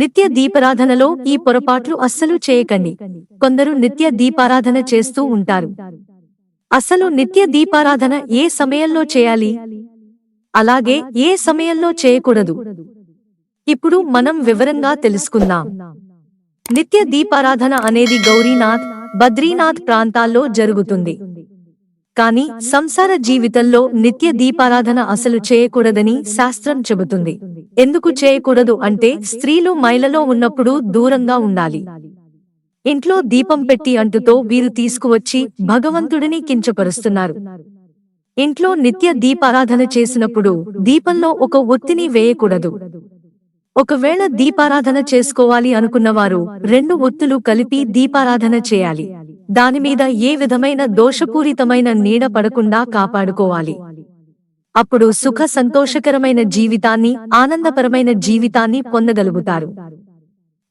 నిత్య దీపారాధనలో ఈ పొరపాట్లు అస్సలు చేయకండి. కొందరు నిత్య దీపారాధన చేస్తూ ఉంటారు. అసలు నిత్య దీపారాధన ఏ సమయంలో చేయాలి? అలాగే ఏ సమయంలో చేయకూడదు? ఇప్పుడు మనం వివరంగా తెలుసుకుందాం. నిత్య దీపారాధన అనేది గౌరీనాథ్ బద్రీనాథ్ ప్రాంతాల్లో జరుగుతుంది. కానీ సంసార జీవితంలో నిత్య దీపారాధన అసలు చేయకూడదని శాస్త్రం చెబుతుంది. ఎందుకు చేయకూడదు అంటే స్త్రీలు మైలలో ఉన్నప్పుడు దూరంగా ఉండాలి. ఇంట్లో దీపం పెట్టి అంటుతో వీరు తీసుకువచ్చి భగవంతుడిని కించపరుస్తున్నారు. ఇంట్లో నిత్య దీపారాధన చేసినప్పుడు దీపంలో ఒక ఒత్తిని వేయకూడదు. ఒకవేళ దీపారాధన చేసుకోవాలి అనుకున్నవారు రెండు ఒత్తులు కలిపి దీపారాధన చేయాలి. దానిమీద ఏ విధమైన దోషపూరితమైన నీడ పడకుండా కాపాడుకోవాలి. అప్పుడు సుఖ సంతోషకరమైన జీవితాన్ని ఆనందపరమైన జీవితాన్ని పొందగలుగుతారు.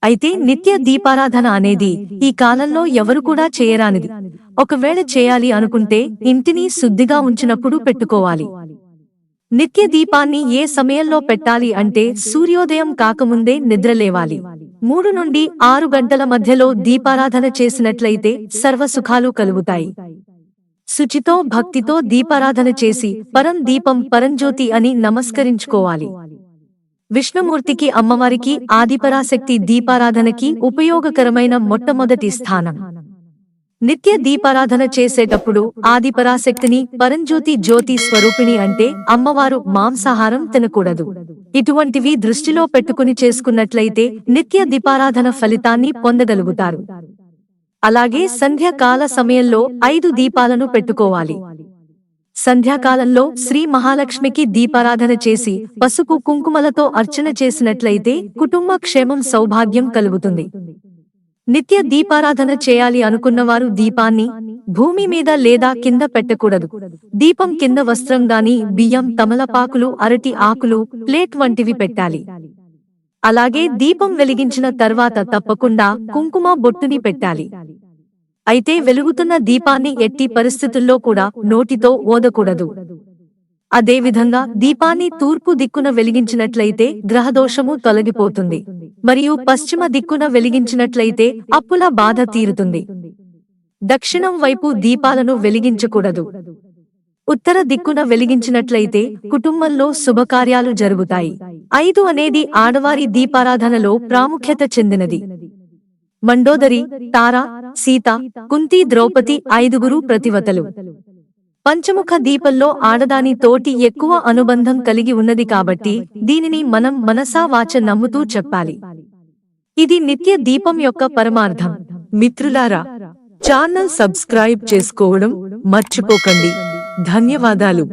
అయితే నిత్య దీపారాధన అనేది ఈ కాలంలో ఎవరు కూడా చేయరానిది. ఒకవేళ చేయాలి అనుకుంటే ఇంటిని శుద్ధిగా ఉంచినప్పుడు పెట్టుకోవాలి. నిత్య దీపాన్ని ఏ సమయంలో పెట్టాలి అంటే సూర్యోదయం కాకముందే నిద్రలేవాలి. మూడు నుండి ఆరు గంటల మధ్యలో దీపారాధన చేసినట్లయితే సర్వ సుఖాలు కలుగుతాయి. శుచితో భక్తితో దీపారాధన చేసి పరం దీపం పరంజ్యోతి అని నమస్కరించుకోవాలి. విష్ణుమూర్తికి అమ్మవారికి ఆదిపరాశక్తి దీపారాధనకి ఉపయోగకరమైన మొట్టమొదటి స్థానం. నిత్య దీపారాధన చేసేటప్పుడు ఆదిపరాశక్తిని పరంజ్యోతి జ్యోతి స్వరూపిణి అంటే అమ్మవారు మాంసాహారం తినకూడదు. ఇటువంటివి దృష్టిలో పెట్టుకుని చేసుకున్నట్లయితే నిత్య దీపారాధన ఫలితాన్ని పొందగలుగుతారు. అలాగే సంధ్యాకాల సమయంలో ఐదు దీపాలను పెట్టుకోవాలి. సంధ్యాకాలంలో శ్రీ మహాలక్ష్మికి దీపారాధన చేసి పసుపు కుంకుమలతో అర్చన చేసినట్లయితే కుటుంబ క్షేమం సౌభాగ్యం కలుగుతుంది. నిత్య దీపారాధన చేయాలి అనుకున్నవారు దీపాన్ని భూమి మీద లేదా కింద పెట్టకూడదు. దీపం కింద వస్త్రం గాని బియ్యం తమలపాకులు అరటి ఆకులు ప్లేట్ వంటివి పెట్టాలి. అలాగే దీపం వెలిగించిన తర్వాత తప్పకుండా కుంకుమ బొట్టుని పెట్టాలి. అయితే వెలుగుతున్న దీపాన్ని ఎట్టి పరిస్థితుల్లో కూడా నోటితో ఓదకూడదు. అదేవిధంగా దీపాన్ని తూర్పు దిక్కున వెలిగించినట్లయితే గ్రహదోషము తొలగిపోతుంది. మరియు పశ్చిమ దిక్కున వెలిగించినట్లయితే అప్పుల బాధ తీరుతుంది. దక్షిణం వైపు దీపాలను వెలిగించకూడదు. ఉత్తర దిక్కున వెలిగించినట్లయితే కుటుంబంలో శుభకార్యాలు జరుగుతాయి. ఐదు అనేది ఆడవారి దీపారాధనలో ప్రాముఖ్యత చెందినది. మండోదరి తార సీత కుంతి ద్రౌపది ఐదుగురు ప్రతివతలు. పంచముఖ దీపంలో ఆడదాని తోటి ఎక్కువ అనుబంధం కలిగి ఉన్నది కాబట్టి దీనిని మనం మనసా వాచ నమ్ముతూ చెప్పాలి. ఇది నిత్య దీపం యొక్క పరమార్థం. మిత్రులారా ఛానల్ సబ్స్క్రైబ్ చేసుకోవడం మర్చిపోకండి. ధన్యవాదాలు.